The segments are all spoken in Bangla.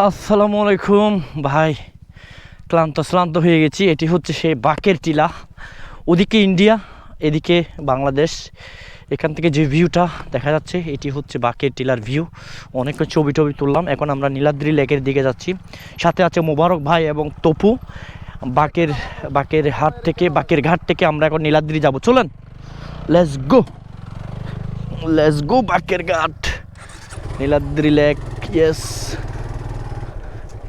আসসালামু আলাইকুম। ভাই, ক্লান্ত শ্লান্ত হয়ে গেছি। এটি হচ্ছে সেই বাকের টিলা। ওদিকে ইন্ডিয়া, এদিকে বাংলাদেশ। এখান থেকে যে ভিউটা দেখা যাচ্ছে, এটি হচ্ছে বাকের টিলার ভিউ। অনেক ছবি টবি তুললাম। এখন আমরা নীলাদ্রি লেকের দিকে যাচ্ছি। সাথে আছে মোবারক ভাই এবং তপু। বাকের বাকের হাট থেকে, বাকের ঘাট থেকে আমরা এখন নীলাদ্রি যাব। চলেন লেটস গো লেটস গো বাকের ঘাট। নীলাদ্রি লেক ইয়েস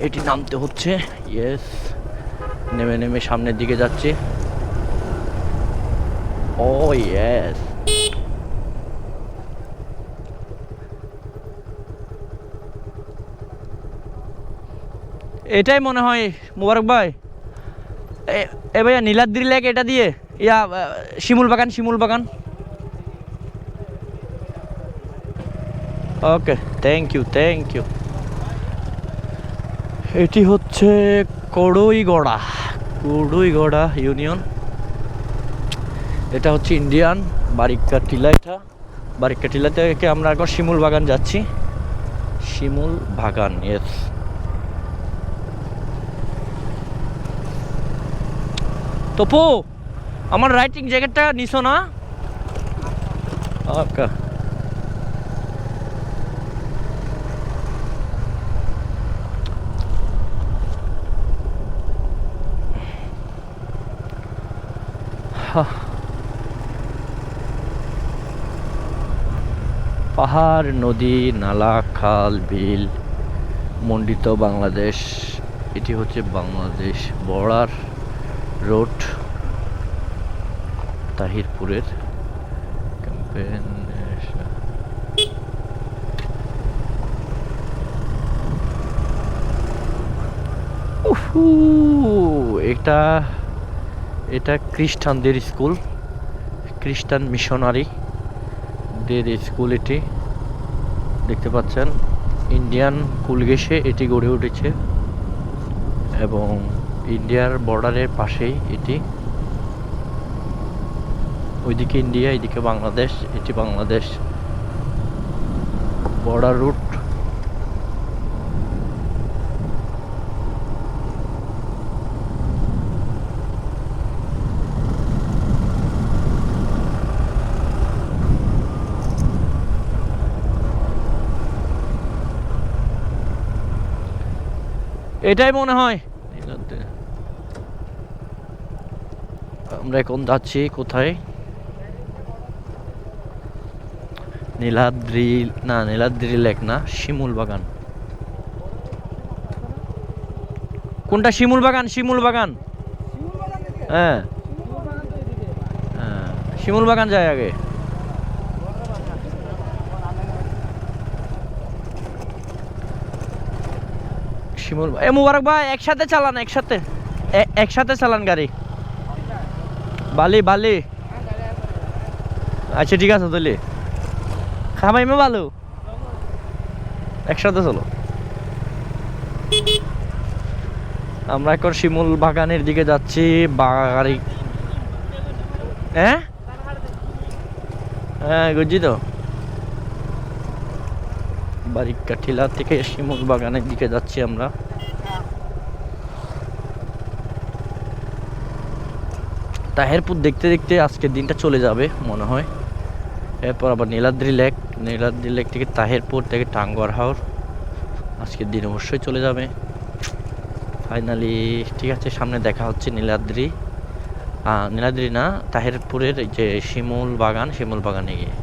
এটি নামতে হচ্ছে। ইয়েস নেমে নেমে সামনের দিকে যাচ্ছি। ও ইয়েস এটাই মনে হয়, মুবারক ভাই। এ- এ ভাইয়া, নীলাদ্রি লেক এটা দিয়ে? ইয়া Shimul Bagan Shimul Bagan. Okay thank you thank you এটি হচ্ছে কড়ইগড়া কড়ইগড়া ইউনিয়ন। এটা হচ্ছে ইন্ডিয়ান বারিকা টিলা এটা বারিকা টিলা থেকে আমরা এখন শিমুল বাগান যাচ্ছি। শিমুল বাগান ইয়েস তপু, আমার রাইটিং জ্যাকেটটা নিছো না? ওকে পাহাড়, নদী, নালা, খাল, বিল, মণ্ডিত বাংলাদেশ, এটি হচ্ছে বাংলাদেশ বর্ডার রোড তাহিরপুরের ক্যাম্পেন এটা এটা খ্রিস্টানদের স্কুল, খ্রিস্টান মিশনারি দের স্কুল এটি। দেখতে পাচ্ছেন, ইন্ডিয়ান কুলগেসে এটি গড়ে উঠেছে এবং ইন্ডিয়ার বর্ডারের পাশেই এটি। ওইদিকে ইন্ডিয়া, এদিকে বাংলাদেশ, এটি বাংলাদেশ। বর্ডার রুট এটাই মনে হয়। আমরা এখন যাচ্ছি কোথায়? নীলাদ্রি না নীলাদ্রি লেক না শিমুল বাগান। কোনটা শিমুল বাগান? শিমুল বাগান। হ্যাঁ। হ্যাঁ। শিমুল বাগান যায় আগে। শিমুল এ, মুবারক ভাই, একসাথে চালান, একসাথে। একসাথে চালান গাড়ি। বালি বালি। আচ্ছা ঠিক আছে তাহলে খামাইমে ভালো একসাথে চলো। আমরা এখন শিমুল বাগানের দিকে যাচ্ছি। বাড়ি হ্যাঁ? হ্যাঁ বুঝছি তো। বাড়ির কাঠিলা থেকে শিমুল বাগানের দিকে যাচ্ছি আমরা। তাহেরপুর দেখতে দেখতে আজকের দিনটা চলে যাবে, মনে হয়। এরপর আবার নীলাদ্রি লেক। নীলাদ্রি লেক থেকে তাহেরপুর থেকে টাঙ্গর হাওর। আজকের দিন অবশ্যই চলে যাবে। ফাইনালি, ঠিক আছে, সামনে দেখা হচ্ছে নীলাদ্রি। নীলাদ্রি না, তাহেরপুরের যে শিমুল বাগান, শিমুল বাগানে গিয়ে।